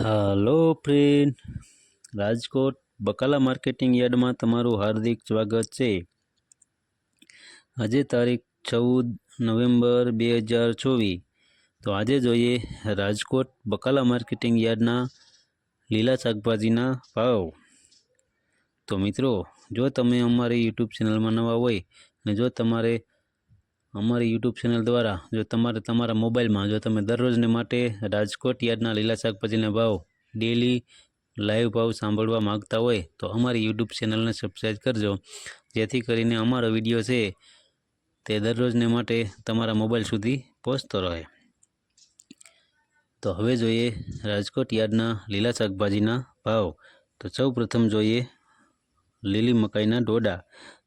હાલો friend Rajkot બકાલા marketing યાર્ડમાં તમારું હાર્દિક સ્વાગત છે. આજે તારીખ ચૌદ નવેમ્બર બે હજાર ચોવીસ. તો આજે જોઈએ રાજકોટ બકાલા માર્કેટિંગ યાર્ડના લીલા શાકભાજીના ભાવ. તો મિત્રો, જો તમે અમારી યુટ્યુબ ચેનલમાં નવા હોય અને જો તમારે અમારી યુટ્યુબ ચેનલ દ્વારા, જો તમારે તમારા મોબાઈલમાં, જો તમે દરરોજને માટે રાજકોટ યાર્ડના લીલા શાકભાજીના ભાવ ડેલી લાઈવ ભાવ સાંભળવા માંગતા હોય, તો અમારી યુટ્યુબ ચેનલને સબસ્ક્રાઈબ કરજો. જેથી કરીને અમારો વીડિયો છે તે દરરોજને માટે તમારા મોબાઈલ સુધી પહોંચતો રહે. તો હવે જોઈએ રાજકોટ યાર્ડના લીલા શાકભાજીના ભાવ. તો સૌ જોઈએ લીલી મકાઈના ડોડા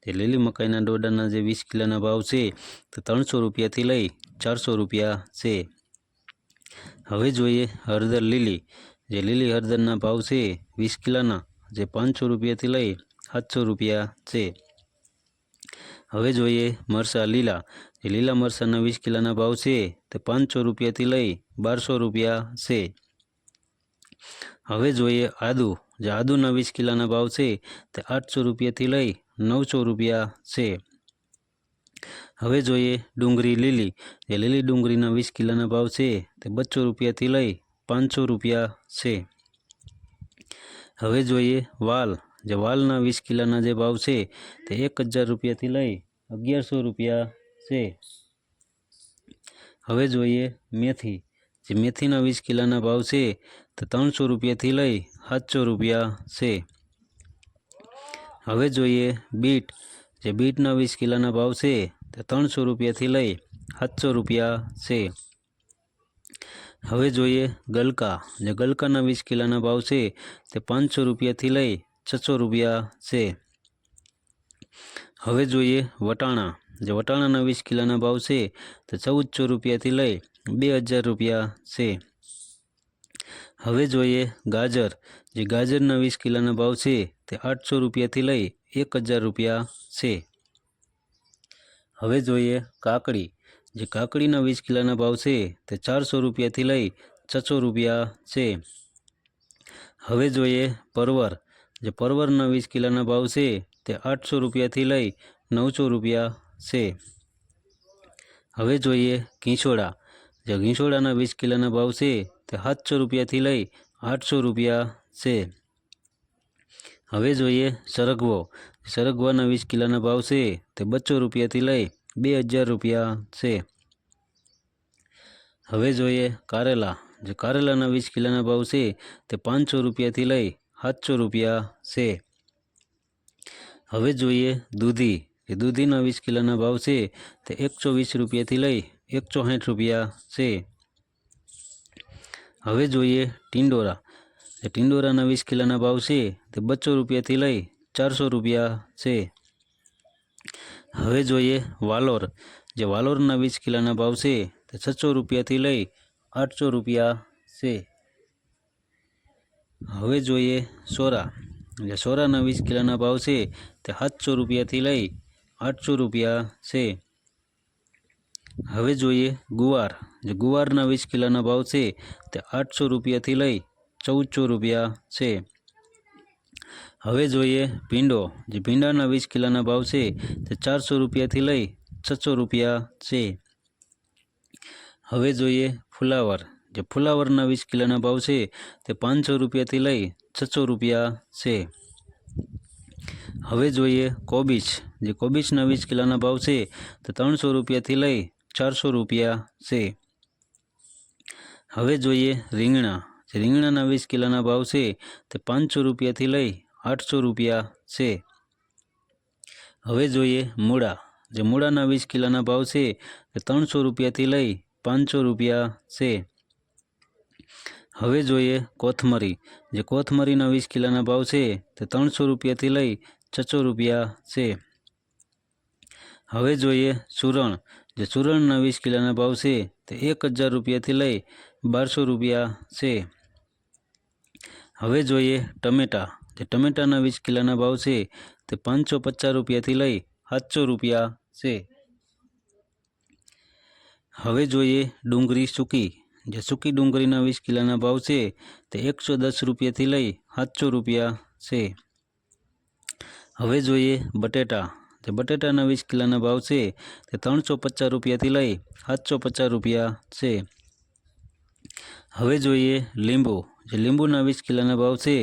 તે લીલી મકાઈના ડોડાના જે વીસ કિલોના ભાવ છે, તે ત્રણસો રૂપિયાથી લઈ ચારસો રૂપિયા છે. હવે જોઈએ હળદર લીલી. જે લીલી હળદરના ભાવ છે, વીસ કિલોના, જે પાંચસો રૂપિયાથી લઈ સાતસો રૂપિયા છે. હવે જોઈએ મરસા લીલા. જે લીલા મરસાના વીસ કિલોના ભાવ છે, તે પાંચસો રૂપિયાથી લઈ બારસો રૂપિયા છે. હવે જોઈએ આદુ. જે આદુના વીસ કિલોના ભાવ છે, તે આઠસો રૂપિયાથી લઈ નવસો રૂપિયા છે. હવે જોઈએ ડુંગળી લીલી. જે લીલી ડુંગળીના વીસ કિલોના ભાવ છે. તે બસો રૂપિયાથી લઈ પાંચસો રૂપિયા છે. હવે જોઈએ વાલ. જે વાલના વીસ કિલોના જે ભાવ છે, તે એક હજાર રૂપિયાથી લઈ અગિયારસો રૂપિયા છે. હવે જોઈએ મેથી. જે મેથીના વીસ કિલોના ભાવ છે, તે ત્રણસો રૂપિયાથી લઈ સાતસો રૂપિયા છે. હવે જોઈએ બીટ. જે બીટના વીસ કિલોના ભાવ છે તે ત્રણસો રૂપિયાથી લઈ સાતસો રૂપિયા છે. હવે જોઈએ ગલકા. જે ગલકાના વીસ કિલોના ભાવ છે તે પાંચસો રૂપિયાથી લઈ છસો રૂપિયા છે. હવે જોઈએ વટાણા. જે વટાણાના વીસ કિલોના ભાવ છે તે ચૌદસો રૂપિયાથી લઈ બે હજાર રૂપિયા છે. હવે જોઈએ ગાજર. જે ગાજરના વીસ કિલોના ભાવ છે, તે આઠસો રૂપિયાથી લઈ એક હજાર રૂપિયા છે. હવે જોઈએ કાકડી. જે કાકડીના વીસ કિલોના ભાવ છે, તે ચારસો રૂપિયાથી લઈ છસો રૂપિયા છે. હવે જોઈએ પરવર. જે પરવરના વીસ કિલોના ભાવ છે, તે આઠસો રૂપિયાથી લઈ નવસો રૂપિયા છે. હવે જોઈએ ઘીંછોડા જે ઘીંછોડાના વીસ કિલોના ભાવ છે, તે સાતસો રૂપિયાથી લઈ આઠસો રૂપિયા છે. હવે જોઈએ સરગવો. સરગવાના વીસ કિલોના ભાવ છે તે બસો રૂપિયાથી લઈ બે હજાર રૂપિયા છે. હવે જોઈએ કારેલા. જે કારેલાના વીસ કિલોના ભાવ છે તે પાંચસો રૂપિયાથી લઈ સાતસો રૂપિયા છે. હવે જોઈએ દૂધી. જે દૂધીના વીસ કિલોના ભાવ છે તે એકસો વીસ રૂપિયાથી લઈ એકસો સાઠ રૂપિયા છે. હવે જોઈએ ટિંડોરા. જે ટિંડોરાના વીસ કિલોના ભાવ છે તે બસો રૂપિયાથી લઈ ચારસો રૂપિયા છે. હવે જોઈએ વાલોર. જે વાલોરના વીસ કિલોના ભાવ છે તે છસો રૂપિયાથી લઈ આઠસો રૂપિયા છે. હવે જોઈએ સોરા. જે સોરાના વીસ કિલોના ભાવ છે તે સાતસો રૂપિયાથી લઈ આઠસો રૂપિયા છે. હવે જોઈએ ગુવાર. જે ગુવારના વીસ કિલોના ભાવ છે તે આઠસો રૂપિયાથી લઈ ચૌદસો રૂપિયા છે. હવે જોઈએ ભીંડો. જે ભીંડાના વીસ કિલોના ભાવ છે તે ચારસો રૂપિયાથી લઈ છસો રૂપિયા છે. હવે જોઈએ ફુલાવર. જે ફુલાવરના વીસ કિલોના ભાવ છે તે પાંચસો રૂપિયાથી લઈ છસો રૂપિયા છે. હવે જોઈએ કોબીજ. જે કોબીજના વીસ કિલોના ભાવ છે તે ત્રણસો રૂપિયાથી લઈ ચારસો રૂપિયા છે. હવે જોઈએ રીંગણા. જે રીંગણાના વીસ કિલોના ભાવ છે તે પાંચસો રૂપિયાથી લઈ આઠસો રૂપિયા છે. હવે જોઈએ મૂળા. જે મૂળાના વીસ કિલોના ભાવ છે તે ત્રણસો રૂપિયાથી લઈ પાંચસો રૂપિયા છે. હવે જોઈએ કોથમરી. જે કોથમરીના વીસ કિલોના ભાવ છે તે ત્રણસો રૂપિયાથી લઈ છસો રૂપિયા છે. હવે જોઈએ સુરણ. જે સુરણના વીસ કિલોના ભાવ છે તે એક હજાર રૂપિયાથી લઈ બારસો રૂપિયા છે. હવે જોઈએ ટમેટા. જે ટમેટાના વીસ કિલોના ભાવ છે, તે પાંચસો પચાસ રૂપિયાથી લઈ સાતસો રૂપિયા છે. હવે જોઈએ ડુંગળી સૂકી. જે સૂકી ડુંગળીના વીસ કિલોના ભાવ છે, તે એકસો દસ રૂપિયાથી લઈ સાતસો રૂપિયા છે. હવે જોઈએ બટેટા. જે બટેટાના વીસ કિલોના ભાવ છે, તે ત્રણસો પચાસ રૂપિયાથી લઈ સાતસો પચાસ રૂપિયા છે. હવે જોઈએ લીંબુ. જે લીંબુના વીસ કિલોના ભાવ છે,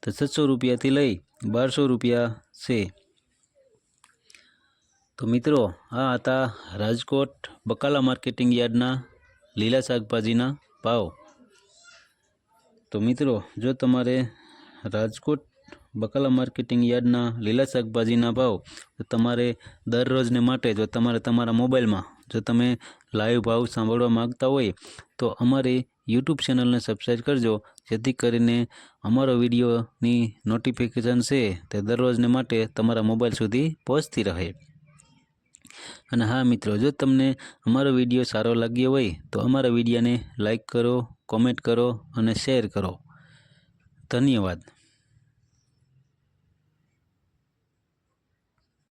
તો છસો રૂપિયાથી લઈ બારસો રૂપિયા છે. તો મિત્રો, આ હતા રાજકોટ બકાલા માર્કેટિંગ યાર્ડના લીલા શાકભાજીના ભાવ. તો મિત્રો, જો તમારે રાજકોટ બકાલા માર્કેટિંગ યાર્ડના લીલા શાકભાજીના ભાવ તમારે દરરોજને માટે જો તમારે તમારા મોબાઈલમાં જો તમે લાઈવ ભાવ સાંભળવા માગતા હોય, તો અમારી યુટ્યુબ ચેનલને સબસ્ક્રાઈબ કરજો, જેથી કરીને અમારો વિડીયોની નોટિફિકેશન છે તે દરરોજને માટે તમારા મોબાઈલ સુધી પહોંચતી રહે. અને હા મિત્રો, જો તમને અમારો વીડિયો સારો લાગ્યો હોય, તો અમારા વિડીયોને લાઈક કરો કોમેન્ટ કરો અને શેર કરો. ધન્યવાદ.